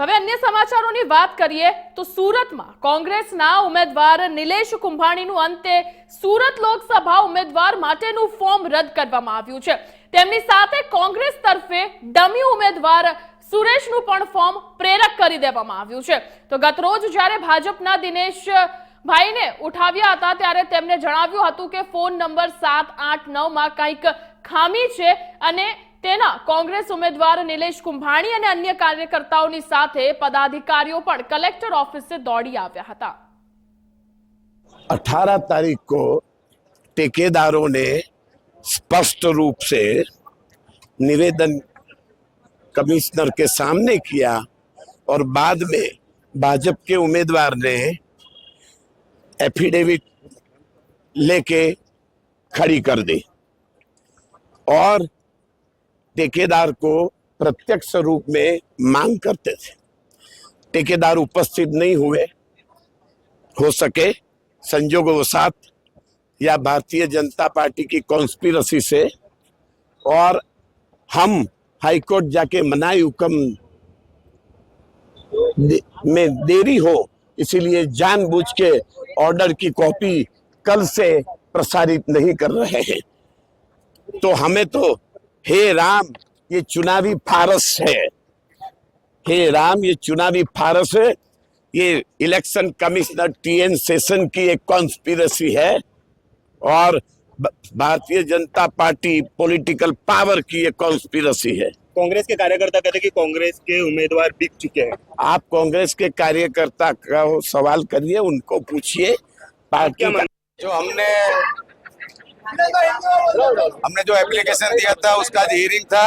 તો હવે અન્ય સમાચારોની વાત કરીએ તો સુરતમાં કોંગ્રેસના ઉમેદવાર નિલેશ કુંભાણીનું અંતે સુરત લોકસભા ઉમેદવાર માટેનું ફોર્મ રદ કરવામાં આવ્યું છે. તેમની સાથે કોંગ્રેસ તરફે ડમી ઉમેદવાર સુરેશનું પણ ફોર્મ પ્રેરક કરી દેવામાં આવ્યું છે. તો ગતરોજ જ્યારે ભાજપના દિનેશ ભાઈને ઉઠાવ્યા હતા ત્યારે તેમને જણાવ્યું હતું કે ફોન નંબર સાત આઠ નવમાં કંઈક ખામી છે અને તેના કોંગ્રેસ ઉમેદવાર નિલેશ કુંભાણી અને અન્ય કાર્યકર્તાઓની સાથે પદાધિકારીઓ પણ કલેક્ટર ઓફિસે દોડી આવ્યા હતા 18 तारीख को ठेकेदारों ने स्पष्ट रूप से निवेदन कमिश्नर के सामने किया और बाद में भाजपा के उम्मीदवार ने एफिडेविट लेके खड़ी कर दी और ठेकेदार को प्रत्यक्ष रूप में मांग करते थे। ठेकेदार उपस्थित नहीं हुए। हो सके संजोगवशात या भारतीय जनता पार्टी की कॉन्स्पिरसी से और हम हाईकोर्ट जाके मनाई हुक्म में देरी हो, इसीलिए जानबूझ के ऑर्डर की कॉपी कल से प्रसारित नहीं कर रहे हैं। तो हमें तो हे राम ये चुनावी फारस है। हे राम ये चुनावी फारस है। ये इलेक्शन कमिश्नर टीएन सेशन की एक कॉन्स्पिरसी है और Bharatiya Janata party political power की एक कॉन्स्पिरसी है। कांग्रेस के कार्यकर्ता कहते हैं कि कांग्रेस के उम्मीदवार बिक चुके हैं। आप कांग्रेस के कार्यकर्ता का सवाल करिए उनको पूछिए। पार्टी जो हमने हमने जो एप्लीकेशन दिया था, उसका हियरिंग था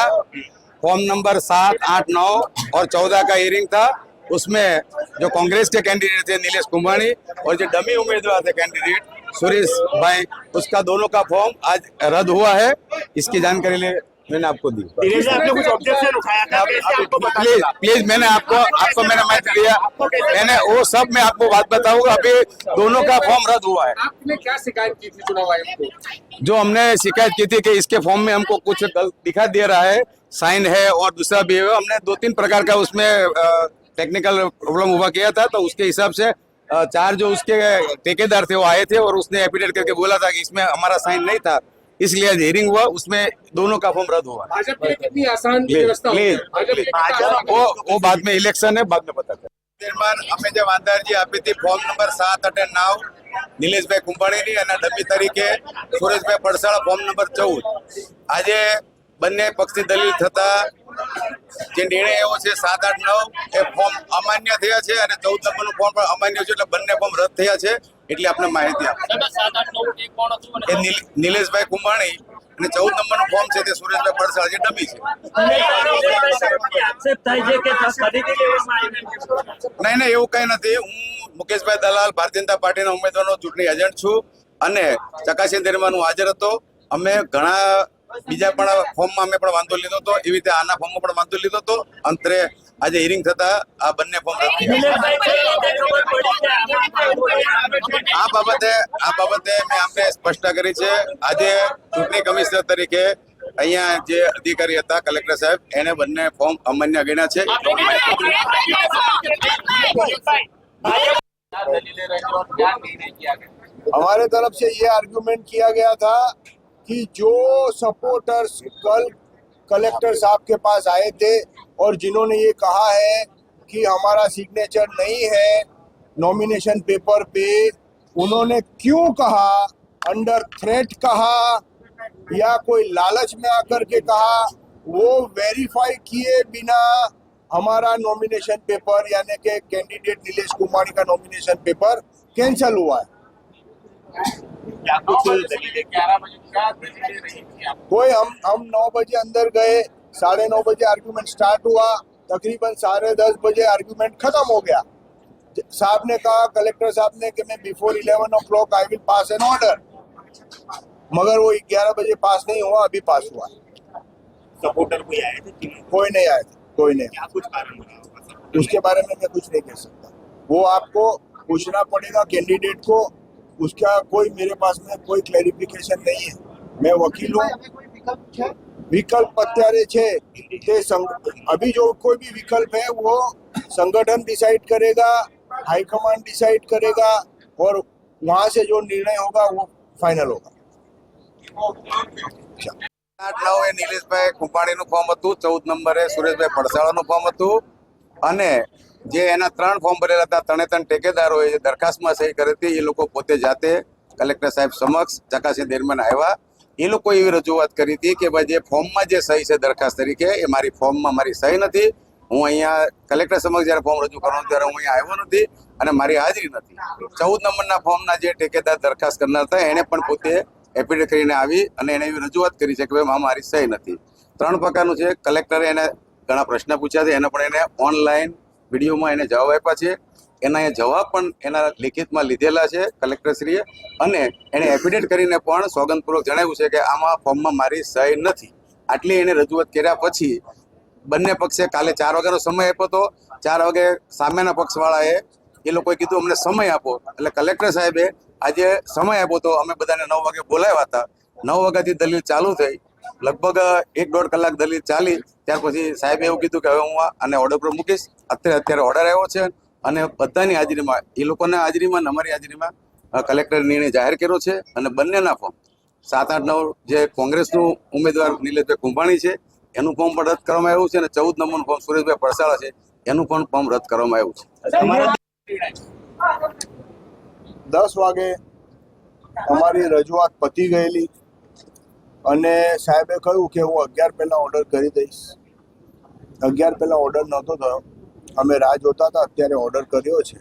फॉर्म नंबर सात, आठ, नौ और चौदह का हियरिंग था। उसमें जो कांग्रेस के कैंडिडेट थे, नीलेश कुंभानी और जो डमी उम्मीदवार थे कैंडिडेट सुरेश भाई, उसका दोनों का फॉर्म आज रद्द हुआ है। इसकी जानकारी ले मैंने आपको दी। दिनेश जी आपने कुछ ऑब्जेक्शन उठाया था? कैसे आपको पता प्लीज़ प्लीज़ मैंने आपको आपको मैंने मैच दिया मैंने वो सब मैं आपको बात बताऊँगा। अभी दोनों का फॉर्म रद्द हुआ है। आपने क्या शिकायत की थी चुनाव आयोग को? जो हमने शिकायत की थी कि इसके फॉर्म में हमको कुछ गलत दिखा दे रहा है साइन है और दूसरा भी हमने दो तीन प्रकार का उसमें टेक्निकल प्रॉब्लम हुआ किया था तो उसके हिसाब से चार जो उसके ठेकेदार थे वो आए थे और उसने एफिडेविट करके बोला था कि इसमें हमारा साइन नहीं था। इसलिए आज हियरिंग हुआ उसमें दोनों का फॉर्म रद्द हुआ भाजपा के लिए कितनी आसान प्लीज व्यवस्था होती है प्लीज भाजपा के लिए कितना आसान वो वो बाद में इलेक्शन है बाद में बताते અમે જે વાંધારજી આપી હતી ફોર્મ નંબર સાત અને નવ નિલેશભાઈ કુંભાણીની અને ડબ્બી તરીકે સુરેશભાઈ પડસાળ ફોર્મ નંબર ચૌદ આજે બંને પક્ષની દલીલ થતા જે નિર્ણય એવો છે સાત આઠ નવ એ ફોર્મ અમાન્ય થયા છે અને ચૌદ નંબરનું ફોર્મ પણ અમાન્ય છે એટલે બંને ફોર્મ રદ થયા છે એટલે આપણે માહિતી આપી. એ નિલેશભાઈ કુંભાણી અને ચૌદ નંબરનું ફોર્મ છે તે સુરેશભાઈ પડસા જે ડમી છે. નહીં નહીં એવું કઈ નથી. હું મુકેશભાઈ દલાલ ભારતીય જનતા પાર્ટીના ઉમેદવારનો ચૂંટણી એજન્ટ છું અને ચકાસી દરમિયાન હું હાજર હતો. અમે ઘણા બીજા પણ ફોર્મમાં અમે પણ વાંધો લીધો હતો. એવી રીતે આના ફોર્મમાં પણ વાંધો લીધો હતો. અંતરે આજે હિયરિંગ થતા આ બંને ફોર્મ રદ થયા આ બાબતે આ બાબતે મેં આમને સ્પષ્ટતા કરી છે આજે ચૂંટણી કમિશનર તરીકે અહીંયા જે અધિકારી હતા કલેક્ટર સાહેબ એને બંને ફોર્મ અમાન્ય ગણ્યા છે हमारे तरफ से ये आर्गुमेंट किया गया था कि जो सपोर्टर्स कल कलेक्टर साहब के पास आए थे और जिन्होंने ये कहा है कि हमारा सिग्नेचर नहीं है नॉमिनेशन पेपर पे, उन्होंने क्यों कहा? अंडर थ्रेट कहा या कोई लालच में आकर के कहा? वो वेरीफाई किए बिना हमारा नॉमिनेशन पेपर यानी कि कैंडिडेट नीलेश कुमारी का नॉमिनेशन पेपर कैंसिल हुआ है। कोई हम हम नौ बजे अंदर गए साढ़े नौ बजे आर्गुमेंट स्टार्ट हुआ तकरीबन साढ़े दस बजे आर्गुमेंट खत्म हो गया। साहब ने कहा कलेक्टर साहब ने कि मैं before eleven o'clock I will pass an order मगर वो ग्यारह बजे पास नहीं हुआ अभी पास हुआ। सपोर्टर कोई आए थे कोई नहीं आया था कोई नहीं। क्या कुछ कारण उसके बारे में मैं कुछ नहीं कह सकता। वो आपको पूछना पड़ेगा कैंडिडेट को उसका कोई मेरे पास में कोई क्लैरिफिकेशन नहीं है मैं वकील हूँ विकल्प અત્યારે છે તે संग- अभी जो कोई भी विकल्प है वो संगठन डिसाइड करेगा हाईकमांड डिसाइड करेगा और वहां से जो निर्णय होगा वो फाइनल होगा આઠ નવ એ નિલેશભાઈ કુંભાણીનું ફોર્મ હતું ચૌદ નંબરે સુરેશભાઈ પડસાળાનું ફોર્મ હતું અને જે એના ત્રણ ફોર્મ ભરેલા હતા, ત્રણે ત્રણ ટેકેદારોએ જે દરખાસ્તમાં સહી કરી હતી, એ લોકો પોતે જાતે કલેક્ટર સાહેબ સમક્ષ ચકાસી દરમિયાન આવ્યા. એ લોકો એવી રજૂઆત કરી હતી કે ભાઈ જે ફોર્મમાં જે સહી છે દરખાસ્ત તરીકે, એ મારી ફોર્મમાં મારી સહી નથી. હું અહીંયા કલેક્ટર સમક્ષ જ્યારે ફોર્મ રજૂ કરવાનું ત્યારે હું અહીંયા આવ્યો નથી અને મારી હાજરી નથી. ચૌદ નંબરના ફોર્મના જે ટેકેદાર દરખાસ્ત કરનાર હતા, એણે પણ પોતે એફિડેવિટ કરીને આવી અને એણે એવી રજૂઆત કરી છે કે ભાઈ મારી સહી નથી. ત્રણ પ્રકારનું છે. કલેક્ટરે એને ઘણા પ્રશ્ન પૂછ્યા છે. એને પણ એને ઓનલાઈન વિડીયોમાં એને જવાબ આપ્યા છે. એના એ જવાબ પણ એના લિખિતમાં લીધેલા છે કલેક્ટરશ્રીએ. અને એને એફિડેટ કરીને પણ સોગંદપૂર્વક જણાવ્યું છે કે આમાં ફોર્મમાં મારી સહી નથી. આટલી એને રજૂઆત કર્યા પછી બંને પક્ષે કાલે ચાર વાગ્યાનો સમય આપ્યો હતો. ચાર વાગે સામેના પક્ષવાળાએ એ લોકોએ કીધું, અમને સમય આપો. એટલે કલેક્ટર સાહેબે આજે સમય આપ્યો તો અમે બધાને નવ વાગે બોલાવ્યા હતા. નવ વાગ્યાથી દલીલ ચાલુ થઈ. લગભગ એક દોઢ કલાક દલીલ ચાલી ત્યાર પછી સાહેબે એવું કીધું કે હવે હું આને ઓર્ડર પર મૂકીશ. અત્યારે અત્યારે ઓર્ડર આવ્યો છે અને બધાની હાજરીમાં એ લોકોના હાજરીમાં અમારી હાજરીમાં કલેક્ટરે નિર્ણય જાહેર કર્યો છે અને બંનેના ફોર્મ સાત આઠ નવ જે કોંગ્રેસનું ઉમેદવાર નીલેશભાઈ કુંભાણી છે એનું ફોર્મ પણ રદ કરવામાં આવ્યું છે અને ચૌદ નંબરનું ફોર્મ સુરેશભાઈ પડસાળા છે એનું પણ ફોર્મ રદ કરવામાં આવ્યું છે. દસ વાગે અમારી રજૂઆત પતી ગયેલી. અને સાહેબે કહ્યું કે હું અગિયાર પહેલાં ઓર્ડર કરી દઈશ. અગિયાર પહેલાં ઓર્ડર નહોતો થયો. અમે રાહ જોતા હતા અત્યારે ઓર્ડર કર્યો છે.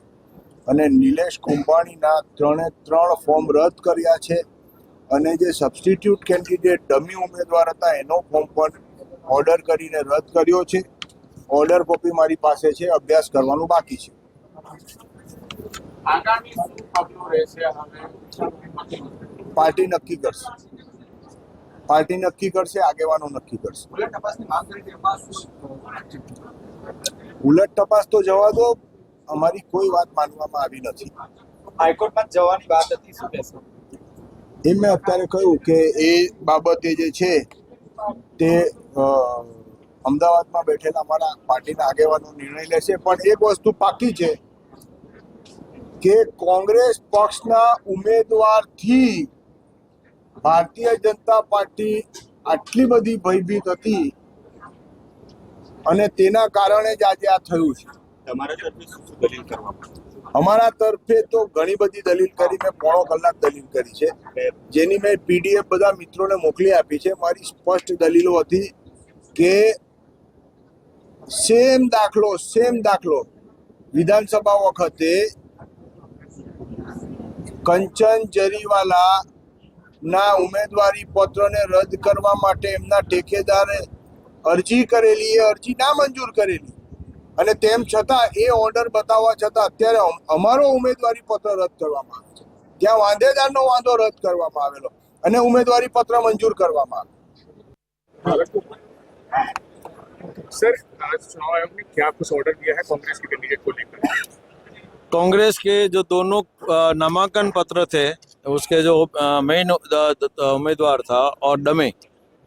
અને નિલેશ કુંભાણીના ત્રણે ત્રણ ફોર્મ રદ કર્યા છે. અને જે સબસ્ટિટ્યૂટ કેન્ડિડેટ ડમી ઉમેદવાર હતા એનો ફોર્મ પણ ઓર્ડર કરીને રદ કર્યો છે. ઓર્ડર કોપી મારી પાસે છે અભ્યાસ કરવાનું બાકી છે. પાર્ટી નક્કી કરશે. પાર્ટી નક્કી કરશે આગેવાનો નક્કી કરશે. ઉલટ તપાસ તો જવા દો અમારી કોઈ વાત માનવામાં આવી નથી. હાઈકોર્ટમાં જવાની વાત હતી શું કહેશો? એ મેં અત્યારે કહ્યું કે એ બાબતે જે છે તે અમદાવાદમાં બેઠેલા અમારા પાર્ટીના આગેવાનો નિર્ણય લેશે. પણ એક વસ્તુ પાકી છે કે કોંગ્રેસ પક્ષના ઉમેદવારથી ભારતીય જનતા પાર્ટી આટલી બધી ભયભીત હતી અને તેના કારણે જ આજે આ થયું છે. અમારા તરફે તો ઘણી બધી દલીલ કરી મેં પોણો કલાક દલીલ કરી છે. જેની મેં પીડીએફ બધા મિત્રોને મોકલી આપી છે. મારી સ્પષ્ટ દલીલો હતી કે સેમ દાખલો સેમ દાખલો વિધાનસભા વખતે કંચન જરીવાલા ના ઉમેદવારી પત્રને રદ કરવા માટે એમના ઠેકેદારે અરજી કરેલી એ અરજી ના મંજૂર કરેલી અને તેમ છતાં એ ઓર્ડર બતાવવા છતાં અત્યારે અમ- અમારો ઉમેદવારી પત્ર રદ કરવામાં આવે છે ત્યાં વાંધેદારનો વાંધો રદ કરવામાં આવેલો અને ઉમેદવારી પત્ર મંજૂર કરવામાં આવ્યું सर आज चुनाव आयोग ने क्या कुछ ऑर्डर दिया है कांग्रेस के कैंडिडेट को लेकर कांग्रेस के जो दोनों अ, नामांकन पत्र थे उसके जो मेन उम्मीदवार था और डमे,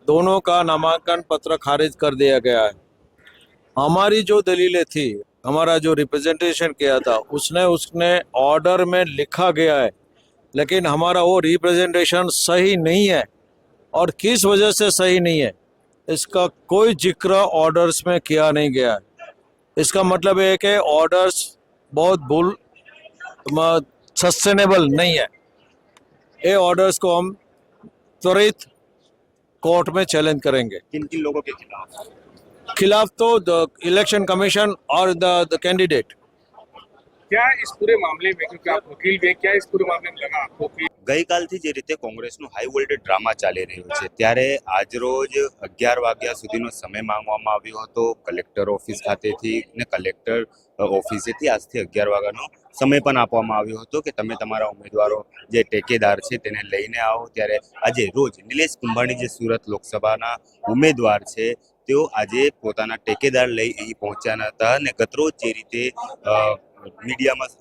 दोनों का नामांकन पत्र खारिज कर दिया गया है। हमारी जो दलीलें थी, हमारा जो रिप्रेजेंटेशन किया था, उसने उसने ऑर्डर में लिखा गया है, लेकिन हमारा वो रिप्रेजेंटेशन सही नहीं है और किस वजह से सही नहीं है, इसका कोई ज़िक्र ऑर्डर्स में किया नहीं गया है। इसका मतलब है कि ऑर्डर्स बहुत भूल सस्टेनेबल नहीं है। ये ऑर्डर्स को हम त्वरित कोर्ट में चैलेंज करेंगे। किन किन लोगों के खिलाफ? खिलाफ तो द इलेक्शन कमीशन और द कैंडिडेट क्या इस पूरे मामले में क्योंकि आप वकील भी क्या इस पूरे मामले में लगा आपको कि ગઈકાલથી જે રીતે કોંગ્રેસનું હાઈ વોલ્ટેજ ડ્રામા ચાલી રહ્યો છે, ત્યારે આજરોજ અગિયાર વાગ્યા સુધીનો સમય માંગવામાં આવ્યો હતો. કલેક્ટર ઓફિસ ખાતેથી ને કલેક્ટર ઓફિસેથી આજથી અગિયાર વાગ્યાનો સમય પણ આપવામાં આવ્યો હતો કે તમે તમારા ઉમેદવારો જે ટેકેદાર છે તેને લઈને આવો. ત્યારે આજે રોજ નિલેશ કુંભાણી જે સુરત લોકસભાના ઉમેદવાર છે, તેઓ આજે પોતાના ટેકેદાર લઈ અહીં પહોંચ્યા હતા અને ગતરોજ જે રીતે મીડિયામાં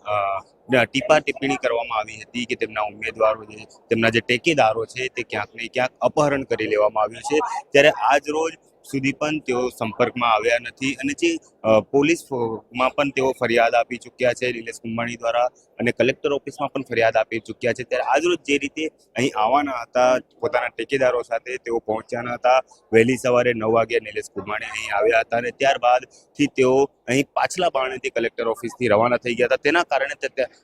ટીપા ટિપ્પણી કરવામાં આવી હતી કે તેમના ઉમેદવારો જે તેમના જે ટેકેદારો છે તે ક્યાંક ને ક્યાંક અપહરણ કરી લેવામાં આવ્યું છે. ત્યારે આજ રોજ સુધી પણ તેઓ સંપર્કમાં આવ્યા નથી અને જે અ, પોલીસ ફ- માં પણ તેઓ ફરિયાદ આપી ચૂક્યા છે નિલેશ કુંભાણી દ્વારા અને કલેક્ટર ઓફિસમાં પણ ફરિયાદ આપી ચૂક્યા છે. ત્યારે આજરોજ જે રીતે અહીં આવવાના હતા પોતાના ટેકેદારો સાથે તેઓ પહોંચ્યાના હતા. વહેલી સવારે નવ વાગે નિલેશ કુંભાણી અહીં આવ્યા હતા અને ત્યારબાદથી તેઓ અહીં પાછલા બારણેથી કલેક્ટર ઓફિસથી રવાના થઈ ગયા હતા. તેના કારણે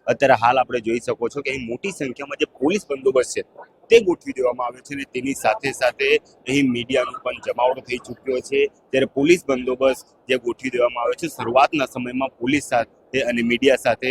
અત્યારે હાલ આપણે જોઈ શકો છો કે અહીં મોટી સંખ્યામાં જે પોલીસ બંદોબસ્ત છે તે ગોઠવી દેવામાં આવ્યો છે અને તેની સાથે સાથે અહીં મીડિયાનો પણ જમાવડો થઈ ચૂક્યો છે. ત્યારે પોલીસ બંદોબસ્ત જે ગોઠવી દેવામાં આવ્યો છે. શરૂઆતના સમયમાં પોલીસ સાથે અને મીડિયા સાથે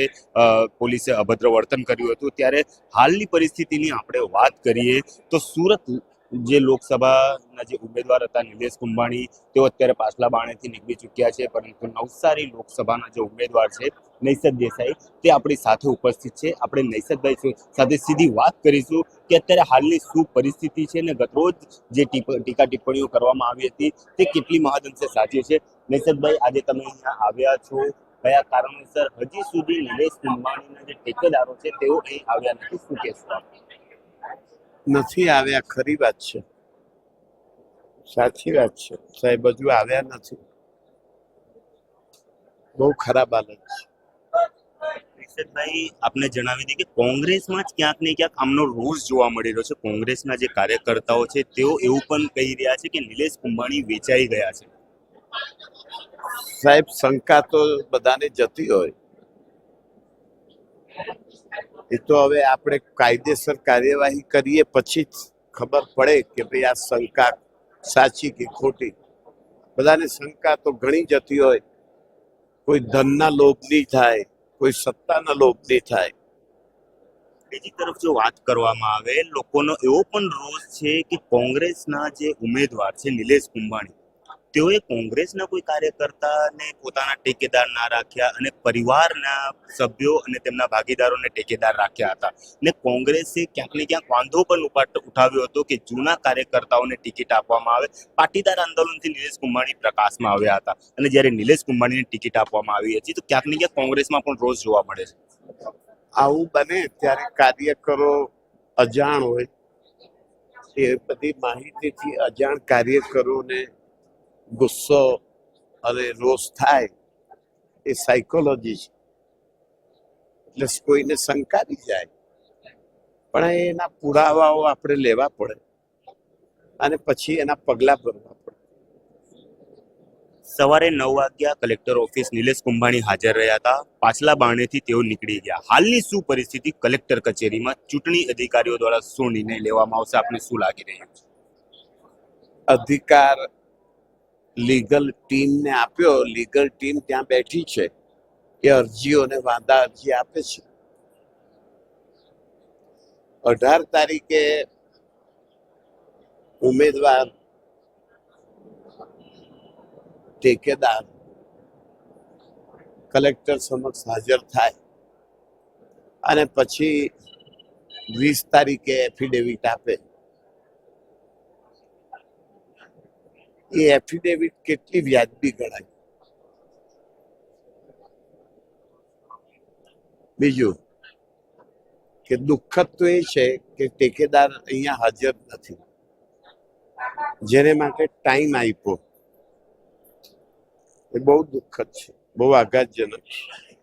પોલીસે અભદ્ર વર્તન કર્યું હતું. ત્યારે હાલની પરિસ્થિતિની આપણે વાત કરીએ તો સુરત જે લોકસભાના જે ઉમેદવાર હતા નિલેશ કુંભાણી, તેઓ અત્યારે પાછલા બાણેથી નીકળી ચૂક્યા છે, પરંતુ નવસારી લોકસભાના જે ઉમેદવાર છે નૈસદ દેસાઈ, તે આપણી સાથે ઉપસ્થિત છે. આપણે નૈસદભાઈ સાથે સીધી વાત કરીશું કે અત્યારે હાલની શું પરિસ્થિતિ છે અને ગતરોજ જે ટીકા ટિપ્પણીઓ કરવામાં આવી હતી, તે કેટલી મહદઅંશે સાચી છે? નૈસદભાઈ આજે તમે અહીંયા આવ્યા છો. કયા કારણોસર હજી સુધી નિલેશ કુંભાણીના જે ટેકેદારો છે, તેઓ અહીં આવ્યા નથી? શું કહેશો? નથી આવ્યા ખરી વાત છે. સાચી વાત છે. સાહેબ હજુ આવ્યા નથી. બહુ ખરાબ હાલત છે. નિષેધભાઈ આપને જણાવી દઈએ કે કોંગ્રેસમાં જ ક્યાંક ને ક્યાંક આમનો રોષ જોવા મળી રહ્યો છે. કોંગ્રેસના જે કાર્યકર્તાઓ છે તેઓ એવું પણ કહી રહ્યા છે કે નિલેશ કુંભાણી વેચાઈ ગયા છે. સાહેબ શંકા તો બધાને જતી હોય. એ તો હવે આપણે કાયદેસર કાર્યવાહી કરીએ પછી જ ખબર પડે કે ભાઈ આ શંકા સાચી કે ખોટી. બધાને શંકા તો ઘણી જતી હોય. કોઈ ધનના લોભની થાય, કોઈ સત્તાના લોભની થાય. બીજી તરફ જો વાત કરવામાં આવે, લોકોનો એવો પણ રોષ છે કે કોંગ્રેસના જે ઉમેદવાર છે, નિલેશ કુંભાણી તેઓએ કોંગ્રેસના કોઈ કાર્યકર્તાને પોતાના ટેકેદાર ના રાખ્યા અને પરિવારના સભ્યો અને તેમના ભાગીદારોને ટેકેદાર રાખ્યા હતા. ને કોંગ્રેસે ક્યાંક ને ક્યાંક વાંધો પણ ઉઠાવ્યો હતો કે જૂના કાર્યકર્તાઓને ટિકિટ આપવામાં આવે. પાટીદાર આંદોલનથી નિલેશ કુંભાણી પ્રકાશમાં આવ્યા હતા. અને જ્યારે નિલેશ કુંભાણીને ટિકિટ આપવામાં આવી હતી, તો ક્યાંક ને ક્યાંક કોંગ્રેસમાં પણ રોષ જોવા મળે છે. આવું બને ત્યારે કાર્યકરો અજાણ હોય. એ બધી માહિતીથી અજાણ કાર્યકરોને ગુસ્સો અને રોષ થાય એ સાયકોલોજી છે. એટલે કોઈને શંકારી જાય. પણ એના પુરાવાઓ આપણે લેવા પડે. અને પછી એના પગલાં ભરવા પડે. સવારે નવ વાગ્યા કલેક્ટર ઓફિસ નિલેશ કુંભાણી હાજર રહ્યા હતા. પાછલા બારણેથી તેઓ નીકળી ગયા. હાલની શું પરિસ્થિતિ કલેક્ટર કચેરીમાં? ચૂંટણી અધિકારીઓ દ્વારા શું નિર્ણય લેવામાં આવશે? આપને શું લાગી રહ્યું છે? અધિકાર લીગલ ટીમને આપ્યો. લીગલ ટીમ ત્યાં બેઠી છે. એ અરજીઓને વાંધા અરજી આપે છે. અઢાર તારીખે ઉમેદવાર ઠેકેદાર કલેક્ટર સમક્ષ હાજર થાય અને પછી વીસ તારીખે એફિડેવિટ આપે. એ એફિડેવિટ કેટલી વ્યાજબી ગણાય? બીજું, કે દુઃખદ તો એ છે કે ટેકેદાર અહીંયા હાજર નથી. જેને માટે ટાઈમ આપ્યો. એ બહુ દુઃખદ છે, બહુ આઘાતજનક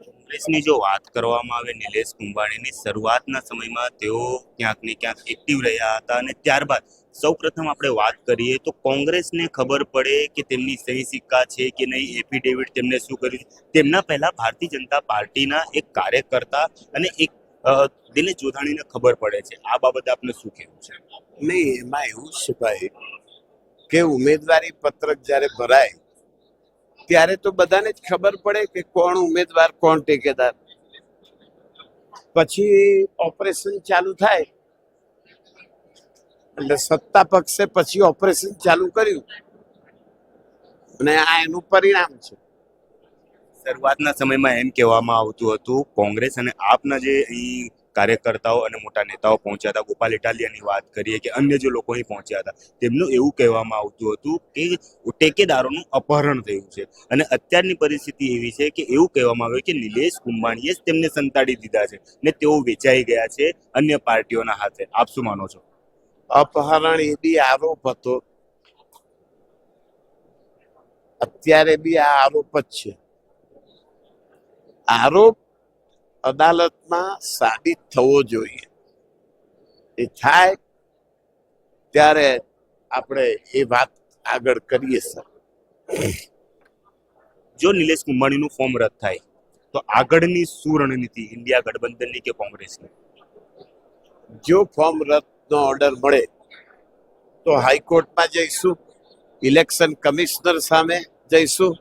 કોંગ્રેસની જો વાત કરવામાં આવે, નિલેશ કુંભાણીની શરૂઆતના સમયમાં તેઓ ક્યાંક ને ક્યાંક એક્ટિવ રહ્યા હતા અને ત્યારબાદ સૌપ્રથમ આપણે વાત કરીએ તો કોંગ્રેસને ખબર પડે કે તેમની સહી સિક્કા છે કે નહીં એફિડેવિટ તેમને શું કર્યું તેમના પહેલા ભારતીય જનતા પાર્ટીના એક કાર્યકર્તા અને એક દિનેશ જોધાણીને ખબર પડે છે. આ બાબતે આપને શું કહેવું છે? નહીં, એમાં એવું છે ભાઈ કે ઉમેદવારી પત્રક જ્યારે ભરાય, ત્યારે તો બધાને જ ખબર પડે કે કોણ ઉમેદવાર, કોણ ટેકેદાર. પછી ઓપરેશન ચાલુ થાય એટલે સત્તા પક્ષે પછી ઓપરેશન ચાલુ કર્યું. અને આ એનું પરિણામ છે. શરૂઆતના સમયમાં એમ કહેવામાં આવતું હતું, કોંગ્રેસ અને આપના જે અહીં કાર્યકર્તાઓ અને મોટા નેતાઓ પહોંચ્યા હતા, ગોપાલ ઇટાલિયાની વાત કરીએ કે અન્ય જે લોકો અહીં પહોંચ્યા હતા, તેમનું એવું કહેવામાં આવતું હતું કે ટેકેદારોનું અપહરણ થયું છે. અને અત્યારની પરિસ્થિતિ એવી છે કે એવું કહેવામાં આવ્યું કે નિલેશ કુંભાણીએ જ તેમને સંતાડી દીધા છે ને તેઓ વેચાઈ ગયા છે અન્ય પાર્ટીઓના હાથે. આપ શું માનો છો? અપહરણ એ બી આરોપ હતો. અત્યારે બી આ આરોપ જ છે. આરોપ અદાલતમાં સાબિત થવો જોઈએ. એ થાય ત્યારે આપણે એ વાત આગળ કરીએ સર. જો નિલેશ કુંભાણીનું ફોર્મ રદ થાય તો આગળની શું રણનીતિ ઇન્ડિયા ગઠબંધનની કે કોંગ્રેસની? જો ફોર્મ રદનો ઓર્ડર મળે. તો હાઈકોર્ટમાં જઈશું. ઇલેક્શન કમિશનર સામે જઈશું.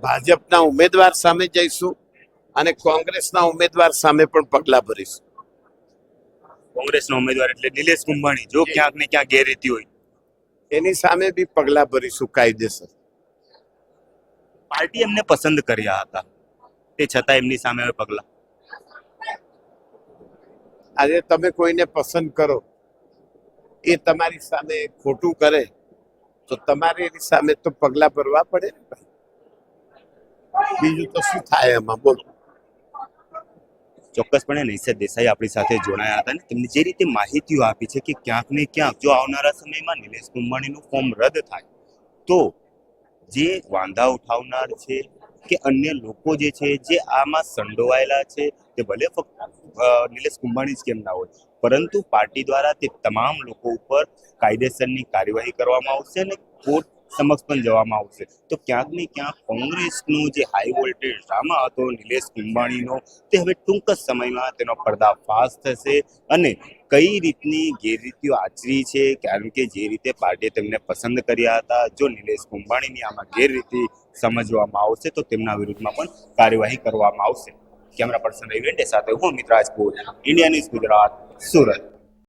ભાજપના ઉમેદવાર સામે જઈશું. અને કોંગ્રેસના ઉમેદવાર સામે પણ પગલા ભરીશું. કોંગ્રેસના ઉમેદવાર એટલે નિલેશ કુંભાણી. જો. ક્યાંક ને ક્યાંક ગેરરીતિ હોય. એની સામે બી પગલા ભરીશું કાયદેસર. પાર્ટી એમને પસંદ કર્યા હતા. તે છતાં એમની સામે હવે પગલા. આજે તમે કોઈને પસંદ કરો, એ તમારી સામે ખોટું કરે, તો તમારે એની સામે તો પગલા ભરવા પડે ને બીજું તો શું થાય એમાં બોલો. ચોક્કસપણે નૈસદ દેસાઈ આપણી સાથે જોડાયા હતા અને તેમને જે રીતે માહિતીઓ આપી છે કે ક્યાંક ને ક્યાંક જો આવનારા સમયમાં નિલેશ કુંભાણીનું ફોર્મ રદ થાય, તો જે વાંધા ઉઠાવનાર છે કે અન્ય લોકો જે છે, જે આમાં સંડોવાયેલા છે તે ભલે ફક્ત નિલેશ કુંભાણી જ કેમ ના હોય, પરંતુ પાર્ટી દ્વારા તે તમામ લોકો ઉપર કાયદેસરની કાર્યવાહી કરવામાં આવશે અને કોર્ટ સમક્ષ પણ જવામાં આવશે. તો ક્યાંક ને ક્યાંક કોંગ્રેસનો જે હાઈ વોલ્ટેજ ડ્રામા હતો, નિલેશ કુંભાણીનો, તે હવે ટૂંક જ સમયમાં તેનો પર્દાફાશ થશે અને કઈ રીતની ગેરરીતિઓ આચરી છે, કારણ કે જે રીતે પાર્ટીએ તેમને પસંદ કર્યા હતા, જો નિલેશ કુંભાણીની આમાં ગેરરીતિ સમજવામાં આવશે, તો તેમના વિરુદ્ધમાં પણ કાર્યવાહી કરવામાં આવશે. કેમેરા પર્સન રવિ સાથે હું અમિત રાજપૂત ઇન્ડિયા ન્યૂઝ ગુજરાત સુરત.